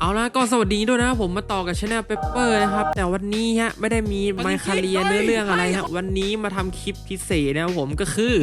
เอาละก็สวัสดีด้วยนะครับผมมาต่อกับช anel Pepper นะครับ แต่วันนี้ฮะไม่ได้มีไมคาเรียเนื้อเรื่องอะไรครับวันนี้มาทำคลิปพิเศษนะครับผมก็คือ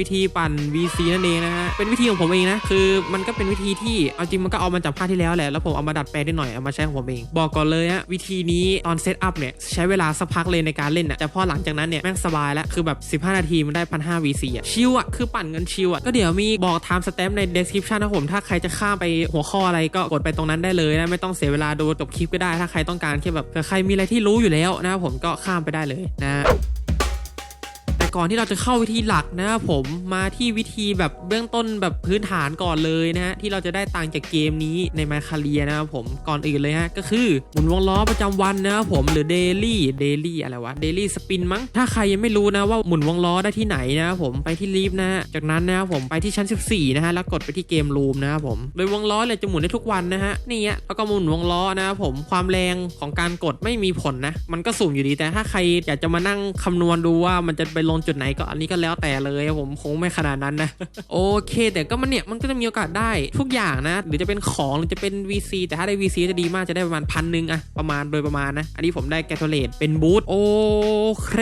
วิธีปั่น VC นั่นเองนะฮะเป็นวิธีของผมเองนะคือมันก็เป็นวิธีที่เอาจริงมันก็เอามาจากภาคที่แล้วแหละแล้วผมเอามาดัดแปลงนิดหน่อยเอามาใช้ของผมเองบอกก่อนเลยฮะวิธีนี้ตอนเซตอัพเนี่ยใช้เวลาสักพักเลยในการเล่นอะแต่พอหลังจากนั้นเนี่ยแม่งสบายแล้วคือแบบ 15 นาทีมันได้พันห้า VC อะชิวอะคือปั่นเงินชิวอะก็เดี๋ยวมีบอก time stamp ใน description นะผมถ้าใครจะข้ามไปหัวข้ออะไรก็กดไปตรงนั้นได้เลยนะไม่ต้องเสียเวลาดูจบคลิปก็ได้ถ้าใครต้องการแค่แบบใครมีอะไรที่รู้อยู่แล้วนะครับผมก็ข้ามไปได้เลยนะ ก่อนที่เราจะเข้าวิธีหลักนะครับผมมาที่วิธีแบบเบื้องต้นแบบพื้นฐานก่อนเลยนะฮะที่เราจะได้ตังจากเกมนี้ในมาคาเรียนะครับผมก่อนอื่นเลยฮะก็คือหมุนวงล้อประจำวันนะครับผมหรือเดลี่เดลี่อะไรวะเดลี่สปินมั้งถ้าใครยังไม่รู้นะว่าหมุนวงล้อได้ที่ไหนนะครับผมไปที่ลีฟนะฮะจากนั้นนะครับผมไปที่ชั้น 14 นะฮะแล้วกดไปที่เกมรูมนะครับผมโดยวงล้อเนี่ยจะหมุนได้ทุกวันนะฮะนี่ฮะแล้วก็หมุนวงล้อนะครับผมความแรงของการกดไม่มีผลนะมันก็สุ่มอยู่ดีแต่ถ้าใครอยากจะมานั่งคำนวณดูว่ามันจะไปลงจุดไหนก็อันนี้ก็แล้วแต่เลยผมคงไม่ขนาดนั้นนะ โอเค แต่ก็มันเนี่ยมันก็จะมีโอกาสได้ทุกอย่างนะ หรือจะเป็นของหรือจะเป็น VC แต่ถ้าได้ VC จะดีมากจะได้ประมาณพันหนึ่งอะประมาณโดยประมาณนะ อันนี้ผมได้แกตโทเลตเป็นบูทโอเค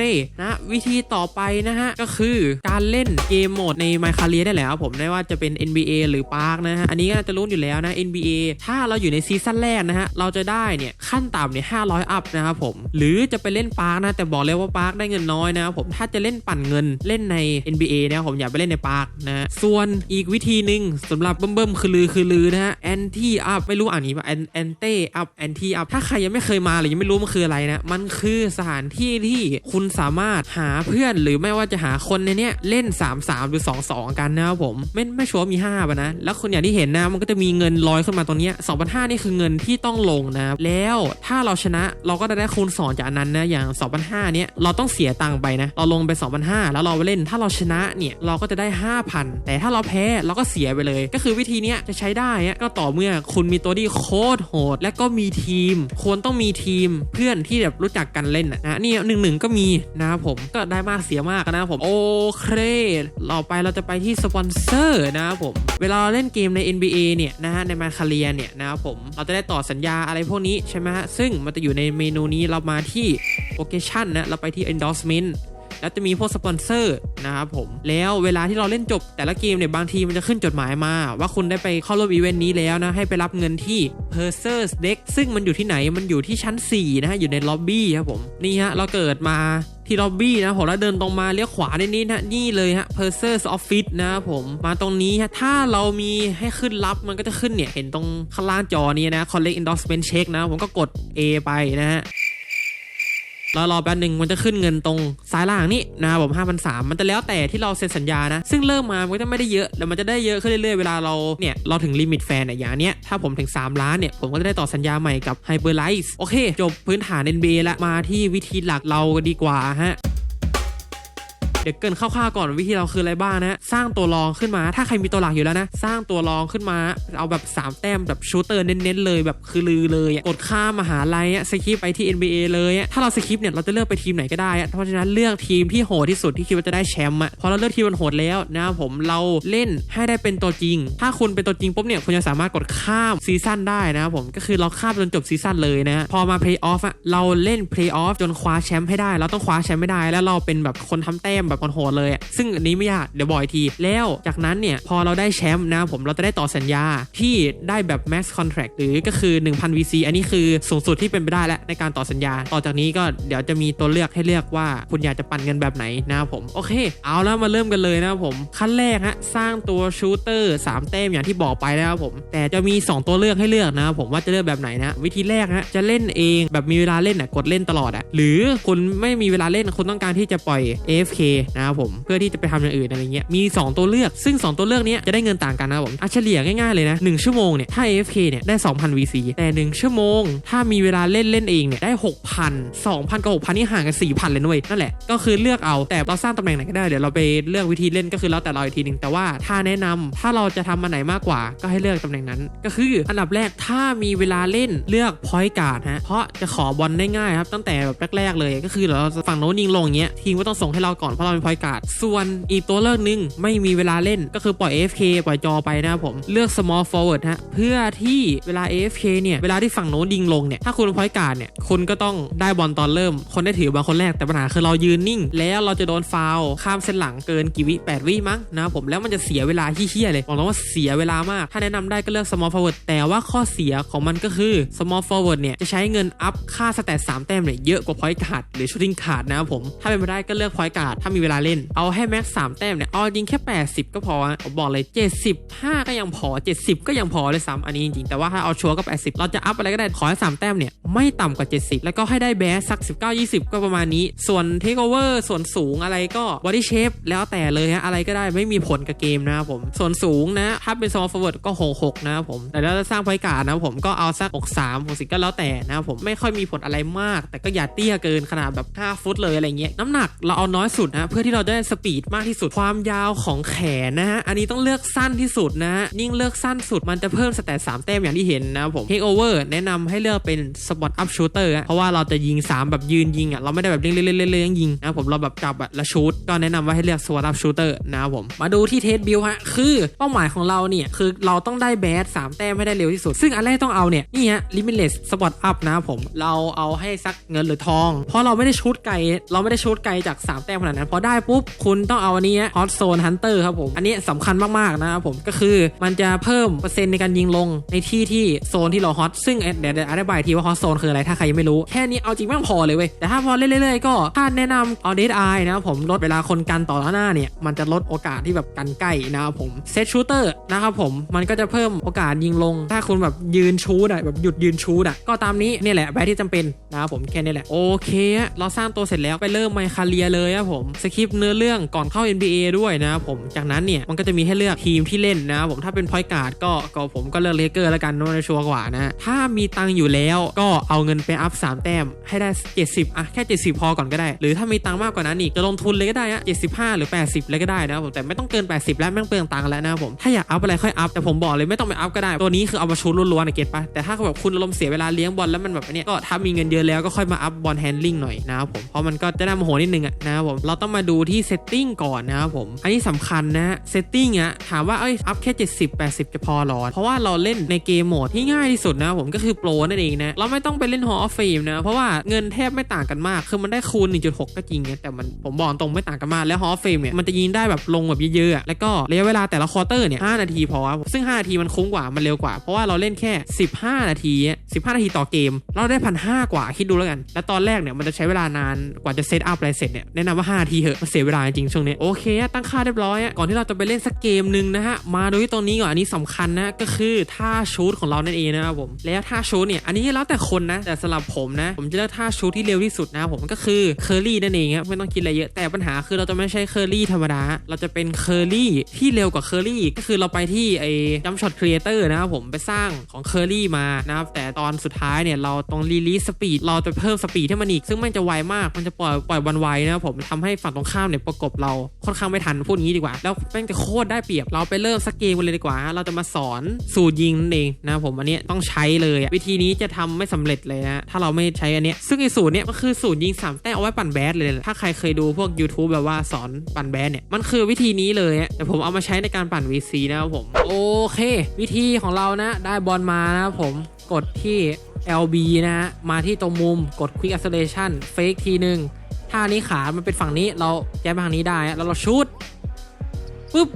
นะ วิธีต่อไปนะฮะ ก็คือการเล่นเกมโหมดใน My Career ได้แล้วผมไม่ว่าจะเป็น NBA หรือ Park นะฮะ อันนี้ก็น่าจะรู้อยู่แล้วนะ NBA ถ้าเราอยู่ในซีซั่นแรกนะฮะ เราจะได้เนี่ยขั้นต่ำเนี่ย500 อัพนะครับผม หรือจะไปเล่น Park นะ แต่บอกเลยว่า Park ได้เงินน้อยนะครับผมถ้าจะเล่นปันเงินเล่นใน NBA นะครับผมอย่าไปเล่นใน Park นะส่วนอีกวิธีหนึ่งสำหรับเบิ่มๆคือลือคือลือนะฮะ anti up ไม่รู้อ่านนี้ป่ะ An- anti up anti up ถ้าใครยังไม่เคยมาหรือยังไม่รู้มันคืออะไรนะมันคือสถานที่ที่คุณสามารถหาเพื่อนหรือไม่ว่าจะหาคนในเนี้ยเล่น 3 3 หรือ 2 2 กันนะครับผม ไม่ไม่ชัวร์มี5ป่ะนะ แล้วคุณอย่างที่เห็นนะมันก็จะมีเงินลอยขึ้นมาตรงเนี้ย2,500นี่คือเงินที่ต้องลงนะครับแล้วถ้าเราชนะเราก็จะได้คูณ2จากอันนั้นนะอย่าง2,500เนี่ยเราต้องเสียตังค์ไปนะเราลงไป2,500 แล้วเราไปเล่นถ้าเราชนะเนี่ยเราก็จะได้ 5,000 แต่ถ้าเราแพ้เราก็เสียไปเลย ก็คือวิธีนี้จะใช้ได้ก็ต่อเมื่อคุณมีตัวที่โคตรโหด และก็มีทีม ควรต้องมีทีมเพื่อนที่แบบรู้จักกันเล่นนะนี่หนึ่งหนึ่งก็มีนะครับผมก็ได้มากเสียมากนะครับผมโอเคต่อไปเราจะไปที่สปอนเซอร์นะครับผมเวลาเราเล่นเกมใน NBA เนี่ยนะฮะในมาคาเรียเนี่ยนะครับผมเราจะได้ต่อสัญญาอะไรพวกนี้ใช่ไหมฮะซึ่งมันจะอยู่ในเมนูนี้เรามาที่โ o เ a ชั่นนะเราไปที่ endorsement แล้วจะมีพวกสปอนเซอร์นะครับผม แล้วเวลาที่เราเล่นจบแต่ละเกมเนี่ยบางทีมันจะขึ้นจดหมายมา ว่าคุณได้ไปเข้าร่วมอีเวนต์นี้แล้วนะ ให้ไปรับเงินที่ p e r s e r s Deck ซึ่งมันอยู่ที่ไหนมันอยู่ที่ชั้น 4 นะฮะอยู่ในล็อบบี้ครับผมนี่ฮะเราเกิดมาที่ล็อบบี้นะผมแล้วเดินตรงมาเลี้ยวขวาในนี้นะนี่เลยฮะ p e r s e r s Office นะครับผมมาตรงนี้ฮะถ้าเรามีให้ขึ้นรับมันก็จะขึ้นเนี่ยเห็นตรงข้างล่างจอนี้นะ Collect Endorsement Check นะผมก็กด A ไปนะฮะ แล้วรอแป๊บหนึ่งมันจะขึ้นเงินตรงซ้ายล่างนี่นะครับผมห้าพันสามมันจะแล้วแต่ที่เราเซ็นสัญญานะ ซึ่งเริ่มมามันก็จะไม่ได้เยอะแต่มันจะได้เยอะขึ้นเรื่อยๆเวลาเราเนี่ยเราถึงลิมิตแฟนเนี่ยอย่างเนี้ยถ้าผมถึง 3 ล้านเนี่ยผมก็จะได้ต่อสัญญาใหม่กับไฮเปอร์ไลท์โอเค จบพื้นฐาน NBA ละมาที่วิธีหลักเราดีกว่าฮะ เดี๋ยวเกินคร่าวๆก่อนวิธีเราคืออะไรบ้างนะสร้างตัวรองขึ้นมา ถ้าใครมีตัวหลักอยู่แล้วนะ สร้างตัวรองขึ้นมา เอาแบบ 3 แต้มแบบชูเตอร์เน้นๆเลยแบบคือลือเลยกดข้ามมหาลัยสคิปไปที่ NBA เลยถ้าเราสคิปเนี่ยเราจะเลือกไปทีมไหนก็ได้เพราะฉะนั้นเลือกทีมที่โหดที่สุดที่คิดว่าจะได้แชมป์อะพอเราเลือกทีมมันโหดแล้วนะผมเราเล่นให้ได้เป็นตัวจริง ถ้าคุณเป็นตัวจริงปุ๊บเนี่ยคุณจะสามารถกดข้ามซีซั่นได้นะผมก็คือเราข้ามจนจบซีซั่นเลยนะพอมาเพลย์ออฟอะเราเล่นเพลย์ออฟจนคว้าแชมป์ให้ได้ เราต้องคว้าแชมป์ไม่ได้แล้วเราเป็นแบบคนทำแต้มแบบโหดเลยอะซึ่งอันนี้ไม่ยากเดี๋ยวบอกอีกที แล้วจากนั้นเนี่ยพอเราได้แชมป์นะผมเราจะได้ต่อสัญญาที่ได้แบบ max contract หรือก็คือ 1,000 VC อันนี้คือสูงสุดที่เป็นไปได้แล้วในการต่อสัญญา ต่อจากนี้ก็เดี๋ยวจะมีตัวเลือกให้เลือกว่าคุณอยากจะปั่นเงินแบบไหนนะครับผม โอเค เอาแล้วมาเริ่มกันเลยนะครับผม ขั้นแรกฮะสร้างตัวชูเตอร์3แต้มอย่างที่บอกไปนะครับผม แต่จะมี 2 ตัวเลือกให้เลือกนะครับผมว่าจะเลือกแบบไหนนะ วิธีแรกฮะจะเล่นเองแบบมีเวลาเล่นอะกดเล่นตลอดอะหรือคุณไม่มีเวลาเล่นคุณต้องการที่จะปล่อย AFK นะครับผมเพื่อที่จะไปทำอย่างอื่นอะไรเงี้ยมี 2 ตัวเลือกซึ่ง 2 ตัวเลือกนี้จะได้เงินต่างกันนะผมอะเฉลี่ยง่ายๆเลยนะ1ชั่วโมงเนี่ยถ้า AFK เนี่ยได้ 2,000 VC แต่ 1 ชั่วโมง ถ้ามีเวลาเล่นเล่นเองเนี่ยได้ 6,000 2,000กับ6,000นี่ห่างกัน4,000เลยนะเว้ยนั่นแหละก็คือเลือกเอาแต่เราสร้างตำแหน่งไหนก็ได้เดี๋ยวเราไปเลือกวิธีเล่นก็คือแล้วแต่เราอีกทีหนึงแต่ว่าถ้าแนะนำถ้าเราจะทำมันไหนมากกว่าก็ให้เลือกตำแหน่งนั้น ก็คืออันดับแรกถ้ามีเวลาเล่นเลือก point guard ฮะเพราะจะขอบอลได้ง่ายครับตั้งแต่แบบแรกๆเลยก็คือเราฝั่งโน้นยิงลงอย่างเงี้ยทีมก็ต้องส่งให้เราก่อนเพราะเราเป็นพอยการ์ดส่วนอีกตัวเลือกหนึงไม่มีเวลาเล่นก็คือปล่อย AFK ปล่อยจอไปนะครับผมเลือก small forward ฮะเพื่อที่เวลา AFK เนี่ยเวลาที่ฝั่งโน้นยิงลงเนี่ยถ้าคุณเป็นพอยการ์ดเนี่ยคุณก็ต้องได้บอลตอนเริ่ม คนได้ถือบอลคนแรกแต่ปัญหาคือเรายืนนิ่ง แล้วเราจะโดนฟาวข้ามเส้นหลังเกินกี่วิ8วิมั้งนะครับผมแล้วมันจะเสียเวลาเฮี้ยๆเลยบอกเลยว่าเสียเวลามาก ถ้าแนะนำได้ก็เลือก small forward แต่ว่าข้อเสียของมันก็คือ small forward เนี่ยจะใช้เงินอัพค่าสแตท3แต้มเนี่ยเยอะกว่าพอยการ์ดหรือชูติงการ์ดนะครับผมถ้าเป็นไปได้ก็เลือกพอยการ์ดถ้ามีเวลาเล่น เอาให้แม็กสามแต้มเนี่ย เอาจริงแค่ 80 ก็พอผมบอกเลย 75 ก็ยังพอ 70 ก็ยังพอเลยซ้ำอันนี้จริงๆแต่ว่าถ้าเอาชัวร์ก็ 80 เราจะอัพอะไรก็ได้ ขอให้สามแต้มเนี่ย ไม่ต่ำกว่า 70 แล้วก็ให้ได้แบสสัก 19 20 ก็ประมาณนี้ ส่วนเทคโอเวอร์ส่วนสูงอะไรก็บอดี้เชฟแล้วแต่เลยฮะอะไรก็ได้ไม่มีผลกับเกมนะครับผมส่วนสูงนะถ้าเป็น small forward ก็ 66 นะครับผมแต่ถ้าจะสร้างพอยกาดนะผมก็เอาสัก 63 60ก็แล้วแต่นะครับผมไม่ค่อยมีผลอะไรมาก แต่ก็อย่าเตี้ยเกินขนาดแบบ5ฟุตเลยอะไรเงี้ยน้ำหนักเราเอาน้อยสุดนะพื่อที่เราจะได้สปีดมากที่สุด ความยาวของแขนนะฮะ อันนี้ต้องเลือกสั้นที่สุดนะ ยิ่งเลือกสั้นสุดมันจะเพิ่มสแตท3แต้มอย่างที่เห็นนะผมเทคโอเวอร์แนะนำให้เลือกเป็นสปอตอัพชูเตอร์เพราะว่าเราจะยิง 3 แบบยืนยิงอะเราไม่ได้แบบเล่นๆๆๆยิงนะผมเราแบบจับอะแล้วชูตก็แนะนำว่าให้เลือกสปอตอัพชูเตอร์นะครับผมมาดูที่เทสบิลฮะคือเป้าหมายของเราเนี่ยคือเราต้องได้แบส3แต้มให้ได้เร็วที่สุด ซึ่งอันแรกต้องเอาเนี่ยนี่ฮะลิมิเลสสปอตอัพนะครับผมเราเอาให้สักเงินหรือทอง เพราะเราไม่ได้ชูตไกลเราไม่ได้ชูตไกลจาก 3 แต้มขนาดนั้นอได้ปุ๊บคุณต้องเอาอันนี้ฮอตโซนฮันเตอร์ครับผม อันนี้สำคัญมากๆนะครับผมก็คือมันจะเพิ่มเปอร์เซ็นต์ในการยิงลงในที่ที่โซนที่เราฮอตซึ่งเดี๋ยวเดี๋ยวอธิบายทีว่าฮอตโซนคืออะไรถ้าใครยังไม่รู้แค่นี้เอาจริงแม่งพอเลยเว้ยแต่ถ้าพอเรื่อยๆก็ถ้าแนะนำเอาเดดไอนะครับผมลดเวลาคนกันต่อหน้าเนี่ยมันจะลดโอกาสที่แบบกันใกล้นะครับผมเซตชูเตอร์นะครับผมมันก็จะเพิ่มโอกาสยิงลง ถ้าคุณแบบยืนชูดอะแบบหยุดยืนชูดอะก็ตามนี้นี่แหละแบบที่จำเป็นนะครับผมแค่นี้แหละโอเคเราสร้างตัวเสร็จแล้วไปเริ่มไมคาเรียเลยครับผมสคริปต์เนื้อเรื่องก่อนเข้า NBA ด้วยนะครับผมจากนั้นเนี่ยมันก็จะมีให้เลือกทีมที่เล่นนะผมถ้าเป็นพอยการ์ดก็ก็ผมก็เลือกเลเกอร์แล้วกันเนอะชัวร์กว่านะถ้ามีตังค์อยู่แล้วก็เอาเงินไปอัพ 3 แต้มให้ได้ 70อะแค่ 70 พอก่อนก็ได้ หรือถ้ามีตังค์มากกว่านั้นอีกจะลงทุนเลยก็ได้อะ75 หรือ 80 เลยก็ได้นะผมแต่ไม่ต้องเกิน 80 แล้วแม่งเปลืองตังค์แล้วนะผมถ้าอยากอัพอะไรค่อยอัพแต่ผมบอกเลยไม่ต้องไปอัพก็ได้ตัวนี้คือเอามาชูล้วนๆนะเก็ตปะแต่ถ้าแบบคุณอารมณ์เสียเวลาเลี้ยงบอลแล้วมันแบบเนี้ยก็ถ้ามีเงินเยอะแล้วก็ค่อยมาอัพบอลแฮนดิ้งหน่อยนะครับผมเพราะมันก็จะได้โมโหนิดนึงอะนะครับผมเราต้องมาดูที่เซตติ้งก่อนนะครับผม อันนี้สำคัญนะเซตติ้งอะถามว่าเอ้ยอัพแค่ 70 80 จะพอหรอ เพราะว่าเราเล่นในเกมโหมดที่ง่ายที่สุดนะผมก็คือโปรนั่นเองนะ เราไม่ต้องไปเล่นฮอฟฟิล์มนะ เพราะว่าเงินแทบไม่ต่างกันมาก คือมันได้คูณ 1.6 ก็จริงแต่มันผมบอกตรงไม่ต่างกันมากแล้วฮอฟฟิล์มเนี่ยมันจะยิงได้แบบลงแบบเยอะๆอะแล้วก็ระยะเวลาแต่ละควอเตอร์เนี่ย5นาทีพอซึ่ง 5 นาทีมันคุ้มกว่ามันเร็วกว่า เพราะว่าเราเล่นแค่ 15 นาที 15 นาทีต่อเกม เราได้พันห้ากว่าคิดดูแล้วกัน แล้วตอนแรกเนี่ยมันจะใช้เวลานานกว่าจะเซตอัพอะไรเสร็จเนี่ยแนะนำว่า5นาทีเหอะเสียเวลาจริงช่วงนี้โอเค ตั้งค่าเรียบร้อยก่อนที่เราจะไปเล่นสักเกมหนึ่งนะฮะมาดูที่ตรงนี้ก่อนอันนี้สำคัญนะก็คือท่าชูตของเรานั่นเองนะครับผมแล้วท่าชูตเนี่ยอันนี้แล้วแต่คนนะแต่สำหรับผมนะผมจะเลือกท่าชูตที่เร็วที่สุดนะผมก็คือเคอรี่นั่นเองครับไม่ต้องคิดอะไรเยอะแต่ปัญหาคือเราจะไม่ใช่เคอรี่ธรรมดา เราจะเป็นเคอรี่ที่เร็วกว่าเคอรี่ก็คือเราไปที่ไอ้จัมช็อตครีเอเตอร์นะครับผมไปสร้างของเคอรี่มานะครับแต่ตอนสุดท้ายเนี่ยเราต้องรีลีสสปีดเราจะเพิ่มสปีดให้มันอีกซึ่งมันจะไวมากมันจะปล่อยปล่อยวันไวนะครับผมทำให้ฝั่งตรงข้ามเนี่ยประกบเราค่อนข้างไม่ทันพูดงี้ดีกว่า แล้วแม่งจะโคตรได้เปรียบเราไปเริ่มสักเกมกันเลยดีกว่า เราจะมาสอนสูตรยิงนั่นเองนะผมอันนี้ต้องใช้เลยวิธีนี้จะทำไม่สำเร็จเลยนะถ้าเราไม่ใช้อันนี้ซึ่งไอ้สูตรเนี้ยมันคือสูตรยิงสามแต้มเอาไว้ปั่นแบดเลยถ้าใครเคยดูพวก YouTube แบบว่าสอนปั่นแบดเนี่ยมันคือวิธีนี้เลยอะแต่ผมเอามาใช้ในการปั่น VC นะครับผมโอเค วิธีของเรานะ ได้บอลมานะครับผมกดที่ LB นะฮะมาที่ตรงมุมกด Quick Acceleration Fake ทีหนึ่ง ท่านี้ขา มันเป็นฝั่งนี้เราแก้ไปทางนี้ได้ แล้วเราชูดปุ๊บ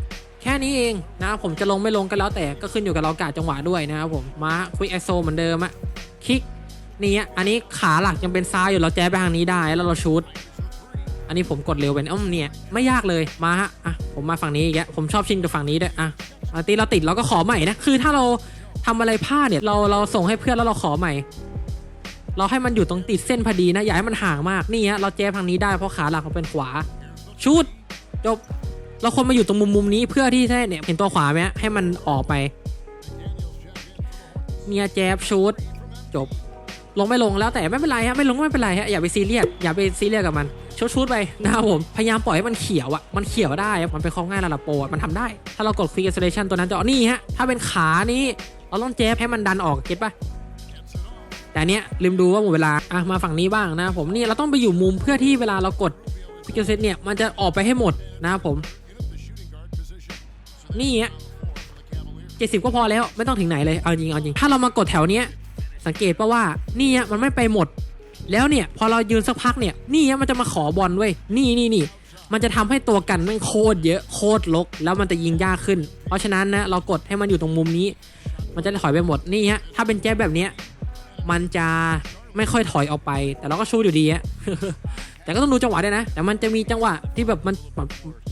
แค่นี้เองนะครับผมจะลงไม่ลงก็แล้วแต่ก็ขึ้นอยู่กับเรากะจังหวะด้วยนะครับผมมา Quick ISO เหมือนเดิมอะคลิกนี่อะอันนี้ขาหลักยังเป็นซ้ายอยู่เราแจ้ไปทางนี้ได้แล้วเราชูดอันนี้ผมกดเร็วเป็นอ้อมเนี่ยไม่ยากเลยมาฮะอะผมมาฝั่งนี้อีกแล้วผมชอบชินกับฝั่งนี้ด้วยอะติเราติดเราก็ขอใหม่นะคือถ้าเราทำอะไรพลาดเนี่ยเราเราส่งให้เพื่อนแล้วเราขอใหม่ เราให้มันอยู่ตรงติดเส้นพอดีนะ อย่าให้มันห่างมากนี่ฮะเราแจ้ทางนี้ได้เพราะขาหลักเราเป็นขวาชุดจบเราควรมาอยู่ตรงมุมมุมนี้เพื่อที่จะเนี่ยเห็นตัวขวาไหมฮะให้มันออกไปเนี่ยแจ๊บชุดจบ ลงไม่ลงแล้วแต่ไม่เป็นไรฮะไม่ลงไม่เป็นไรฮะอย่าไปซีเรียสอย่าไปซีเรียสกับมันชุดชุดไปนะครับผมพยายามปล่อยให้มันเขียวอะมันเขียวได้มันเป็นของง่ายระดับโปรอะมันทำได้ ถ้าเรากด Quick Acceleration ตัวนั้นจะนี่ฮะถ้าเป็นขานี้เราต้องแจ๊บให้มันดันออกเก็ตปะ แต่เนี้ยลืมดูว่าหมดเวลาอะมาฝั่งนี้บ้างนะผมนี่เราต้องไปอยู่มุมเพื่อที่เวลาเรากดพิกเซตเนี่ยมันจะออกไปให้หมดนะครับผม นี่ฮะเจ็ดสิบก็พอแล้วไม่ต้องถึงไหนเลยเอาจริงเอาจริงถ้าเรามากดแถวเนี้ยสังเกตป่ะว่านี่ฮะมันไม่ไปหมด แล้วเนี่ยพอเรายืนสักพักเนี่ยนี่ฮะมันจะมาขอบอลเว้ยนี่นี่นี่มันจะทำให้ตัวกันมันโคตรเยอะโคตรลก แล้วมันจะยิงยากขึ้น เพราะฉะนั้นนะเรากดให้มันอยู่ตรงมุมนี้ มันจะถอยไปหมดนี่ฮะถ้าเป็นแจ๊บแบบเนี้ย มันจะไม่ค่อยถอยออกไป แต่เราก็ชูอยู่ดีฮะแต่ก็ต้องดูจังหวะด้วยนะ แต่มันจะมีจังหวะที่แบบมันแบบ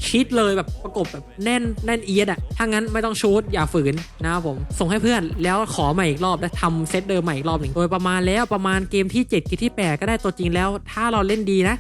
ชิดเลยแบบประกบแบบแน่นแน่นเอียดอะถ้างั้นไม่ต้องชูดอย่าฝืนนะครับผม ส่งให้เพื่อนแล้วขอใหม่อีกรอบและทำเซตเดิมใหม่อีกรอบหนึ่งโดยประมาณแล้วประมาณเกมที่7เกมที่ 8 ก็ได้ตัวจริงแล้ว ถ้าเราเล่นดีนะ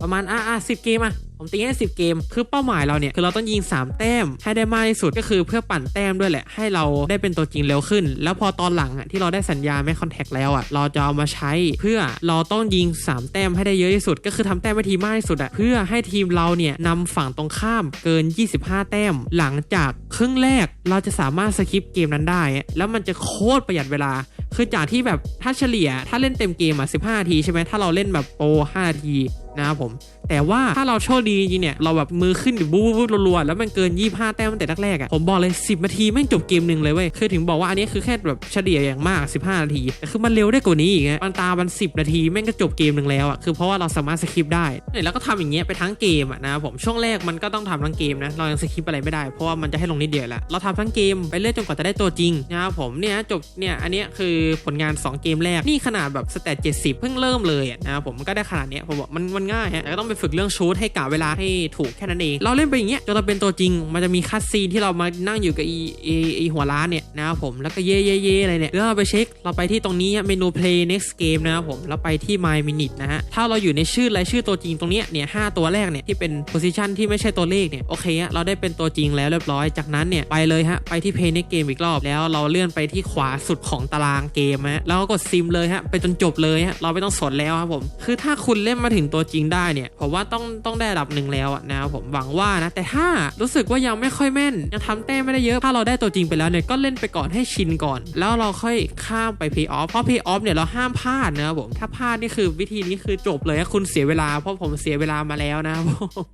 ประมาณอะอะสิเกมอะ ผมตีให้สิเกม คือเป้าหมายเราเนี่ย คือเราต้องยิง 3 แต้ม ให้ได้มากที่สุดก็คือเพื่อปั่นแต้มด้วยแหละ ให้เราได้เป็นตัวจริงเร็วขึ้น แล้วพอตอนหลังอะที่เราได้สัญญาไม่คอนแทคแล้วอะเราจะเอามาใช้เพื่อเราต้องยิง 3 แต้มให้ได้เยอะที่สุด ก็คือทำแต้มให้ทีมมากที่สุดอะเพื่อให้ทีมเราเนี่ยนำฝั่งตรงข้ามเกิน 25 แต้ม หลังจากครึ่งแรกเราจะสามารถสคิปเกมนั้นได้ แล้วมันจะโคตรประหยัดเวลา คือจากที่แบบถ้าเฉลี่ยถ้าเล่นเต็มเกมอะ15 นาทีใช่ไหมถ้าเราเล่นแบบโปร5นาทีนะครับผม แต่ว่าถ้าเราโชคดีจริงเนี่ยเราแบบมือขึ้นบู๊บู๊รัวๆแล้วมันเกิน 25 แต้มตั้งแต่แรกๆอะผมบอกเลย 10 นาทีแม่งจบเกมหนึ่งเลยเว้ยคือถึงบอกว่าอันนี้คือแค่แบบเฉลี่ยอย่างมาก 15 นาทีแต่คือมันเร็วได้กว่านี้อีกไงมันตามัน 10 นาทีแม่งก็จบเกมหนึ่งแล้วอะคือเพราะว่าเราสามารถสคิปได้แล้วก็ทำอย่างเงี้ยไปทั้งเกมอะนะผมช่วงแรกมันก็ต้องทำทั้งเกมนะเรายังสคิปอะไรไม่ได้เพราะว่ามันจะให้ลงนิดเดียวแหละเราทำทั้งเกมไปเรื่อยจนกว่าจะได้ตัวจริงนะครับผมเนี่ยจบเนี่ยอันนี้คือผลงาน 2 เกมแรกนี่ขนาดแบบสเตต70 เพิ่งเริ่มเลยอะนะครับผมก็ได้ขนาดเนี้ยผมบอกมันมันง่ายฮะแต่ก็ต้องไปฝึกเรื่องชูตให้กะเวลาให้ถูกแค่นั้นเอง เราเล่นไปอย่างเงี้ยจนเราเป็นตัวจริง มันจะมีคัดซีนที่เรามานั่งอยู่กับอีอีอีหัวร้านเนี่ยนะครับผมแล้วก็เย่เย่เย่อะไรเนี่ยแล้วเราไปเช็คเราไปที่ตรงนี้เมนู play next game นะครับผมแล้วไปที่ my minute นะฮะถ้าเราอยู่ในชื่อรายชื่อตัวจริงตรงเนี้ยเนี่ยห้าตัวแรกเนี่ยที่เป็น position ที่ไม่ใช่ตัวเลขเนี่ยโอเคฮะเราได้เป็นตัวจริงแล้วเรียบร้อยจากนั้นเนี่ยไปเลยฮะไปที่ play next game อีกรอบ แล้วเราเลื่อนไปที่ขวาสุดของตารางเกมฮะแล้วก็กดซิมเลยฮะไปจนจบเลยฮะเราไม่ต้องสนแล้วครับผมคือถ้าคุณเล่นมาถึงตัวจริงได้เนี่ยผมว่าต้องต้องได้ระดับหนึ่งแล้วนะครับผมหวังว่านะ แต่ถ้ารู้สึกว่ายังไม่ค่อยแม่น ยังทำแต้มไม่ได้เยอะ ถ้าเราได้ตัวจริงไปแล้วเนี่ยก็เล่นไปก่อนให้ชินก่อน แล้วเราค่อยข้ามไป pay off เพราะ pay off เนี่ยเราห้ามพลาดนะครับผมถ้าพลาดนี่คือวิธีนี้คือจบเลยคุณเสียเวลาเพราะผมเสียเวลามาแล้วนะครับผม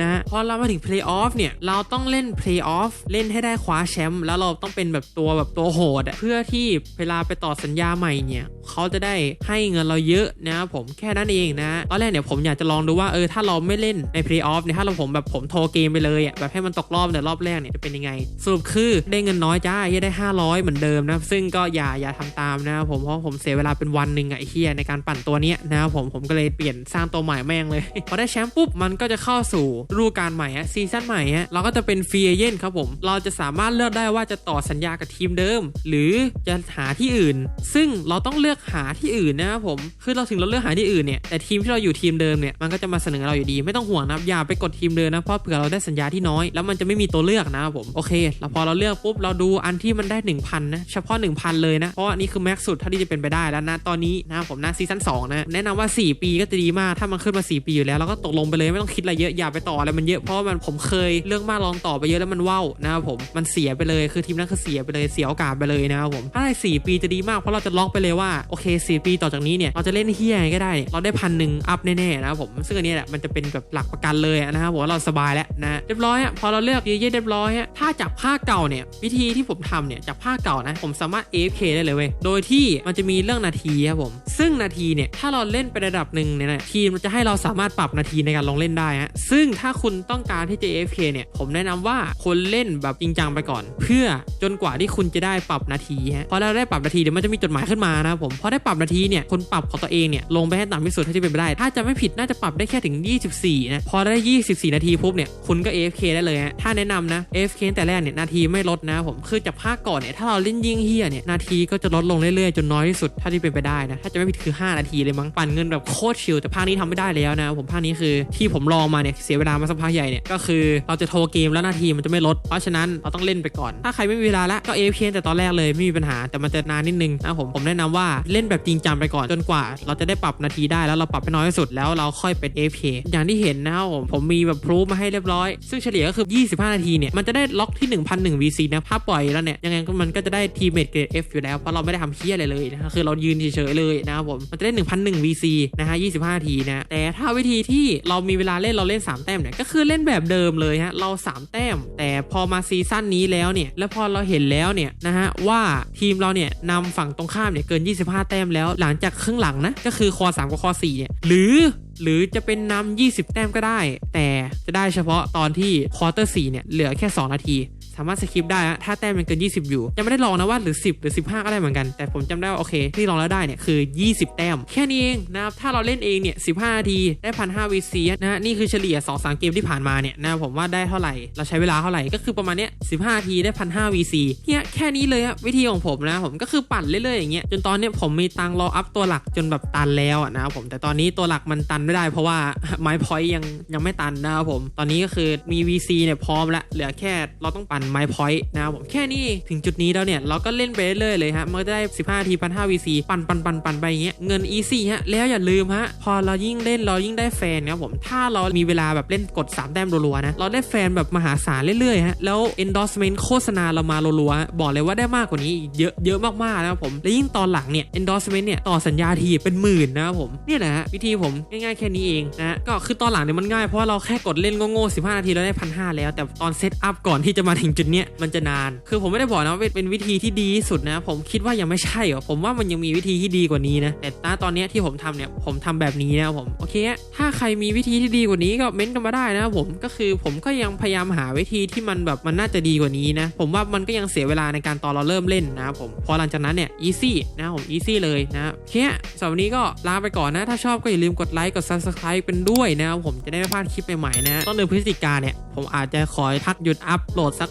นะพอเรามาถึง play off เนี่ยเราต้องเล่น play off เล่นให้ได้คว้าแชมป์แล้วเราต้องเป็นแบบตัวแบบตัวโหดเพื่อที่เวลาไปต่อสัญญาใหม่เนี่ยเขาจะได้ให้เงินเราเยอะนะครับผมแค่นั้นเองนะตอนแรกเนี่ยผมอยากจะลองดูว่าาเออถ้าเราไม่เล่นใน play off เนี่ยถ้าเราผมแบบผมโทรเกมไปเลยอะแบบให้มันตกรอบแต่รอบแรกเนี่ยจะเป็นยังไงสรุปคือได้เงินน้อยจ้าเฮียได้ 500 เหมือนเดิมนะซึ่งก็อย่าอย่าทำตามนะครับผมเพราะผมเสียเวลาเป็นวันหนึ่งอะไอ้เฮียในการปั่นตัวเนี้ยนะครับผมผมก็เลยเปลี่ยนสร้างตัวใหม่แม่งเลยพอได้แชมป์ปุ๊บมันก็จะเข้าสู่ฤดูกาลใหม่ฮะซีซั่นใหม่ฮะเราก็จะเป็นฟรีเอเย่นครับผมเราจะสามารถเลือกได้ว่าจะต่อสัญญากับทีมเดิม หรือจะหาที่อื่น ซึ่งเราต้องเลือกหาที่อื่นนะครับผมคือเราถึงเราเลือกหาที่อื่นเนี่ยแต่ทีมที่เราอยู่ทีมเดิมเนี่ยมันก็จะมาเสนอเราอยู่ดี ไม่ต้องห่วงนะอย่าไปกดทีมเดินะเพราะเผื่อเราได้สัญญาที่น้อย แล้วมันจะไม่มีตัวเลือกนะครับผมโอเคแล้วพอเราเลือกปุ๊บเราดูอันที่มันได้ 1,000นะเฉพาะ 1,000 เลยนะเพราะว่านี่คือแม็กซ์สุดเท่าที่จะเป็นไปได้แล้วนะตอนนี้นะครับผมนะซีซั่น2นะแนะนำว่า 4 ปีก็จะดีมากถ้ามันขึ้นมา 4 ปีอยู่แล้วเราก็ตกลงไปเลยไม่ต้องคิดอะไรเยอะอย่าไปต่ออะไรมันเยอะเพราะว่ามันผมเคยเรื่องมากลองต่อไปเยอะแล้วมันว่าวนะครับผมมันเสียไปเลยคือทีมนั้นคือเสียไปเลยเสียโอกาสไปเลยนะครับผมถ้าได้4ปีจะดีมากเพราะเราจะล็อกไปเลยว่าโอเค 4 ปีต่อจากนี้เนี่ยเราจะเล่นเฮียไงก็ได้ เราได้พันหนึ่งอัพแน่ๆนะครับผมซงอันนี้แหละมันจะเป็นแบบหลักประกันเลยนะครับว่าเราสบายแล้วนะเรียบร้อยอะพอเราเลือกเยอะๆเรียบร้อยฮะถ้าจากภาเก่าเนี่ยวิธีที่ผมทำเนี่ยจากภาเก่านะผมสามารถ AFK ได้เลยเว้ยโดยที่มันจะมีเรื่องนาทีครับผม ซึ่งนาทีเนี่ยถ้าเราเล่นไประดับหนึ่งเนี่ยนะทีมจะให้เราสามารถปรับนาทีในการลงเล่นได้ฮะซึ่งถ้าคุณต้องการที่จะ AFK เนี่ยผมแนะนำว่าคนเล่นแบบจริงจังไปก่อน เพื่อจนกว่าที่คุณจะได้ปรับนาทีฮะพอเราได้ปรับนาทีเดี๋ยวมันจะมีจดหมายขึ้นมานะผมพอได้ปรับนาทีเนี่ยคนปรับของตัวเองเนี่ยลงไปให้ต่ำที่สุดเท่าที่เป็นไปได้ ถ้าจะไม่ผิดน่าจะปรับได้แค่ถึง 24 นะ พอได้ 24 นาทีปุ๊บเนี่ย คุณก็ AFK ได้เลยฮะ ถ้าแนะนำนะ AFK แต่แรกเนี่ยนาทีไม่ลดนะผม คือจากภาคก่อนเนี่ย ถ้าเราเล่นยิ่งเฮียเนี่ย นาทีก็จะลดลงเรื่อยๆ จนน้อยที่สุดเท่าที่เป็นไปได้นะ ถ้าจะไม่ผิดคือ 5 นาทีเลยมั้ง ปั่นเงินแบบโคตรชิล แต่ภาคนี้ทำไม่ได้แล้วนะ ผมภาคนี้คือที่ผมลองมาเนี่ยเสียเวลามาสักพักใหญ่เนี่ย ก็คือเราจะโทรเกมแล้วนาทีมันจะไม่ลด เพราะฉะนั้นเราต้องเล่นไปก่อน ถ้าใครไม่มีเวลาแล้วก็ AFK แต่ตอนแรกเลยไม่มีปัญหา แต่มันจะนานนิดนึงนะผมผมแนะนำว่าเล่นแบบจริงจังไปก่อนจนกว่า เราจะได้ปรับนาทีได้แล้วเราปรับให้น้อยที่สุดแล้วเราค่อยไป AFK อย่างที่เห็นนะครับผมผมมีแบบพรูฟมาให้เรียบร้อย ซึ่งเฉลี่ยก็คือ 25 นาทีเนี่ย มันจะได้ล็อกที่ 1,001 VC นะถ้าปล่อยแล้วเนี่ย ยังไงก็มันก็จะได้ทีเมทเกรด F อยู่แล้ว เพราะเราไม่ได้ทำเคี้ยอะไรเลยนะคือเรายืนเฉยๆเลยนะครับผม มันจะได้ 1,001 VC นะฮะ 25 นาทีนะ แต่ถ้าวิธีที่เรามีเวลาเล่นเราเล่น 3 แต้มเนี่ย ก็คือเล่นแบบเดิมเลยฮะ เรา 3 แต้ม แต่พอมาซีซั่นนี้แล้วเนี่ย แล้วพอเราเห็นแล้วเนี่ยนะฮะว่าทีมเราเนี่ยนำฝั่งตรงข้ามเนี่ยเกิน 25 แต้มแล้ว หลังจากครึ่งหลังนะ ก็คือคอ3กับคอ4เนี่ยหรือ หรือจะเป็นนำ20 แต้มก็ได้ แต่จะได้เฉพาะตอนที่ควอเตอร์4เนี่ยเหลือแค่ 2 นาที สามารถสคิปได้ฮะถ้าแต้มมันเกิน 20 อยู่ ยังไม่ได้ลองนะว่าหรือ 10 หรือ 15 ก็ได้เหมือนกัน แต่ผมจำได้ว่าโอเคที่ลองแล้วได้เนี่ยคือ 20 แต้ม แค่นี้เองนะครับถ้าเราเล่นเองเนี่ย15นาทีได้1,500 VC นะฮะนี่คือเฉลี่ย 2-3 เกมที่ผ่านมาเนี่ยนะผมว่าได้เท่าไหร่ เราใช้เวลาเท่าไหร่ก็คือประมาณเนี้ย15นาทีได้1,500 VC เนี่ยแค่นี้เลยฮะวิธีของผมนะผมก็คือปั่นเรื่อยๆอย่างเงี้ยจนตอนเนี้ยผมมีตังรออัพตัวหลักจนแบบตันแล้วอะนะครับผมแต่ตอนนี้ตัวหลักมันตันไม่ได้ เพราะว่าไม้พอยยังยังไม่ตันนะครับผมตอนนี้ก็คือมี VC เนี่ยพร้อมแล้วเหลือแค่เราต้องปั่นไม้พอยต์นะครับผมแค่นี้ถึงจุดนี้แล้วเนี่ยเราก็เล่นไปเรื่อยเลยฮะมันก็ได้ 15นาทีพันห้า VC ปั่นปั่นปั่นปั่นไปอย่างเงี้ยเงิน easy ฮะแล้วอย่าลืมฮะพอเรายิ่งเล่นเรายิ่งได้แฟนนะครับผมถ้าเรามีเวลาแบบเล่นกด 3 แต้มรัวๆนะเราได้แฟนแบบมหาศาลเรื่อยๆฮะแล้ว endorsement โฆษณาเรามารัวๆบอกเลยว่าได้มากกว่านี้อีกเยอะเยอะมากๆนะครับผมและยิ่งตอนหลังเนี่ย endorsement เนี่ยต่อสัญญาทีเป็นหมื่นนะครับผมเนี่ยแหละฮะวิธีผมง่ายๆแค่นี้เองนะก็คือตอนหลังเนี่ยมันง่ายเพราะเราแค่กดเล่นโง่ๆ15นาทีแล้วได้พันห้าแล้ว แต่ตอนเซตอัพก่อนที่จะมาถึงจุดเนี้ยมันจะนาน คือผมไม่ได้บอกนะว่าเป็นเป็นวิธีที่ดีที่สุดนะ ผมคิดว่ายังไม่ใช่หรอผมว่ามันยังมีวิธีที่ดีกว่านี้นะ แต่ณตอนนี้ที่ผมทำเนี่ยผมทำแบบนี้นะผมโอเคถ้าใครมีวิธีที่ดีกว่านี้ก็เม้นต์กันมาได้นะผมก็คือผมก็ยังพยายามหาวิธีที่มันแบบมันน่าจะดีกว่านี้นะ ผมว่ามันก็ยังเสียเวลาในการตอนเราเริ่มเล่นนะผมพอหลังจากนั้นเนี่ย easy นะผม easy เลยนะโอเคสำหรับวันนี้ก็ลาไปก่อนนะ ถ้าชอบก็อย่าลืมกดไลค์กด subscribe เป็นด้วยนะผมจะได้ไม่พลาดคลิปใหม่ๆนะต้นเดือนพฤศจิกาเนี่ยผมอาจจะขอพักหยุดอัพโหลดสัก